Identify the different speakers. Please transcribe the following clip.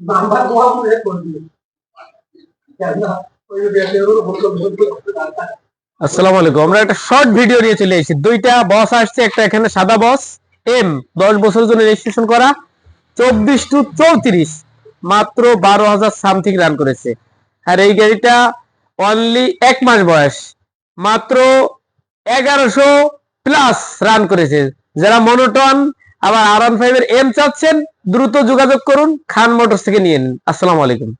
Speaker 1: Number one করে করবি।
Speaker 2: আসসালামু চব্বিশ টু চৌত্রিশ, মাত্র বারো হাজার সামথিং রান করেছে। আর এই গাড়িটা অনলি এক মাস বয়স, মাত্র এগারোশো প্লাস রান করেছে। যারা মনোটন আবার আর ওয়ানের এম চাচ্ছেন, দ্রুত যোগাযোগ করুন, খান মোটরস থেকে নিয়ে নিন। আসসালামু আলাইকুম।